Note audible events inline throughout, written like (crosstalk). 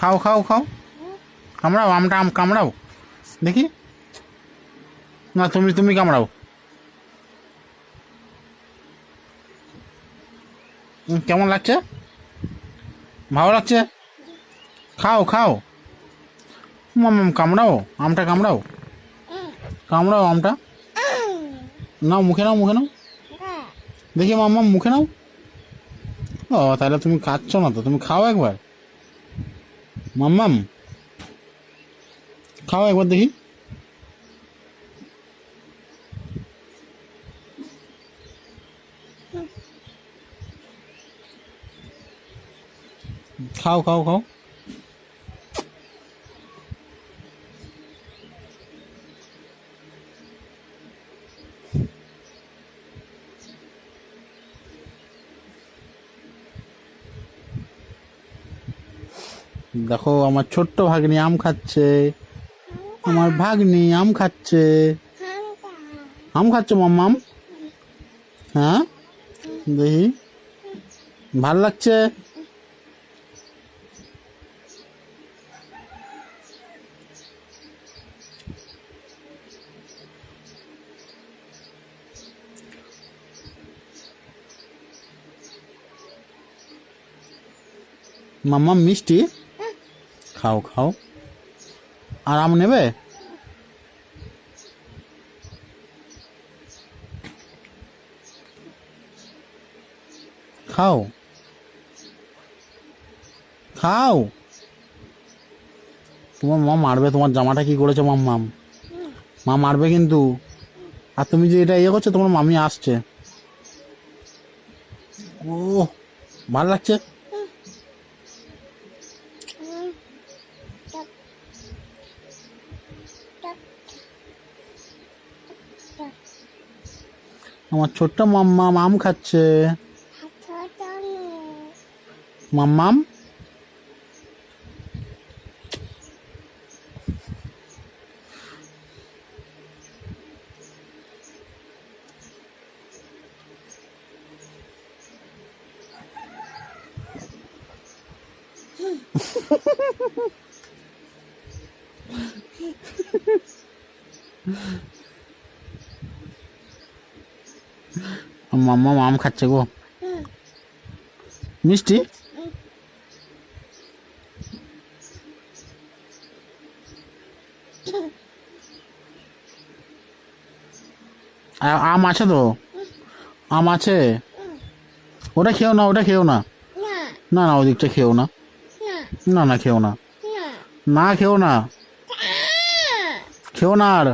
খাও খাও খাও। কামড়াও, আমটা আম কামড়াও। দেখি। না, তুমি তুমি কামড়াও। কেমন লাগছে? ভালো লাগছে? খাও খাও। মাম কামড়াও, আমটা কামড়াও। কামড়াও আমটা। নাও, মুখে নাও মুখে নাও। দেখি, মাম্মা, মুখে নাও। ও, তাহলে তুমি খাচ্ছ না তো, তুমি খাও একবার। মাম্মাম খাও একবার দেখি। খাও খাও খাও। দেখো, আমার ছোট্ট ভাগ্নি আম খাচ্ছে। আমার ভাগ্নি আম খাচ্ছে। আম খাচ্ছ মাম্মাম হ্যাঁ? দেখি। ভালো লাগছে? মাম্মাম মিষ্টি? খাও খাও। আর আম নেবে? খাও। খাও। তোমার মা মারবে, তোমার জামাটা কি করেছে মাম্মাম মা মারবে কিন্তু। আর তুমি যে এটা ইয়ে করছ, তোমার মামি আসছে। ও ভালো লাগছে। আমার ছোট্ট মাম্মাম আম খাচ্ছে। মাম্মাম? (laughs) মাম্মাম আম খাচ্ছে গো। মিষ্টি? আম আছে তো? আম আছে? ওটা খেও না, ওটা খেও না। না না, ওদিকটা খেও না। না না খেও না। না খেও না। খেও না আর।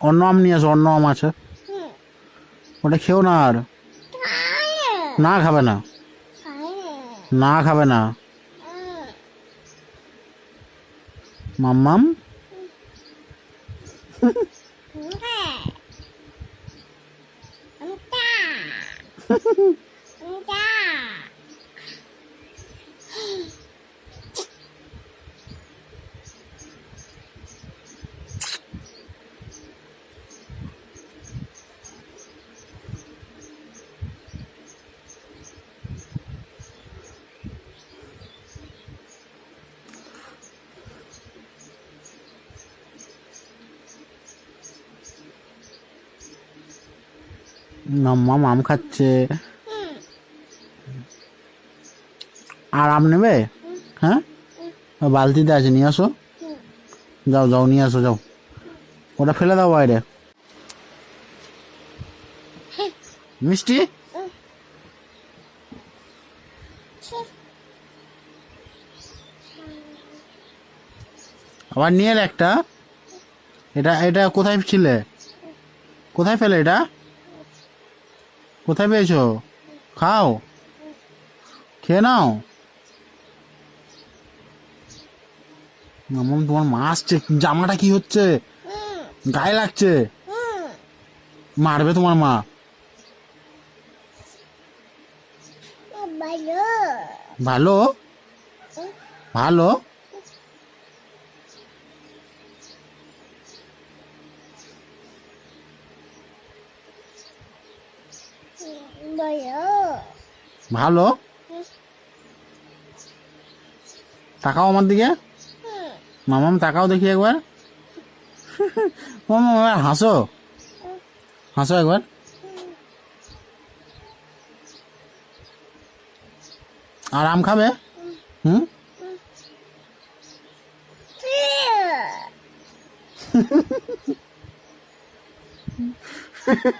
অন্য আম নিয়ে আসো অন্য আম আছে। ওটা খেও না আর। না খাবে না। না খাবে না। মাম্মাম? (laughs) (laughs) মাম্মাম আম খাচ্ছে। আর আম নেবে? হ্যাঁ? বালতিতে আছে, নিয়ে আসো। যাও যাও, নিয়ে আসো, যাও। ওটা ফেলে দাও বাইরে। মিষ্টি? আবার নিয়ে একটা। এটা এটা কোথায় ছিলে কোথায় ফেলে এটা? কোথায় পেয়েছ? খাও। খেয়ে নাও। মামন তোমার মা আসছে। জামাটা কি হচ্ছে? গায়ে লাগছে। মারবে তোমার মা। ভালো। ভালো? ভালো তাকাও আমার দিকে মামাম তাকাও দেখি একবার মামা এবার হাসো হাসো একবার আর আম খাবে হুম Yeah.